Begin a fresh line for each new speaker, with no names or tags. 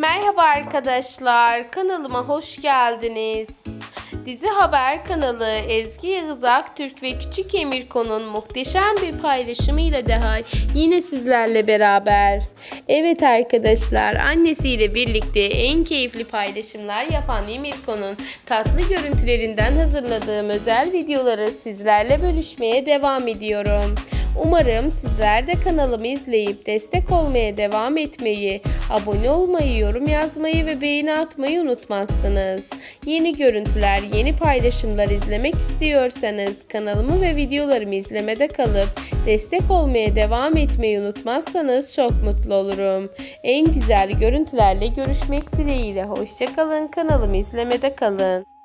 Merhaba arkadaşlar, kanalıma hoş geldiniz. Dizi Haber kanalı Ezgi Yağız Aktürk ve Küçük Emirko'nun muhteşem bir paylaşımıyla daha yine sizlerle beraber. Evet arkadaşlar, annesiyle birlikte en keyifli paylaşımlar yapan Emirko'nun tatlı görüntülerinden hazırladığım özel videoları sizlerle bölüşmeye devam ediyorum. Umarım sizler de kanalımı izleyip destek olmaya devam etmeyi, abone olmayı, yorum yazmayı ve beğeni atmayı unutmazsınız. Yeni görüntüler, yeni paylaşımlar izlemek istiyorsanız kanalımı ve videolarımı izlemede kalıp destek olmaya devam etmeyi unutmazsanız çok mutlu olurum. En güzel görüntülerle görüşmek dileğiyle. Hoşçakalın, kanalımı izlemede kalın.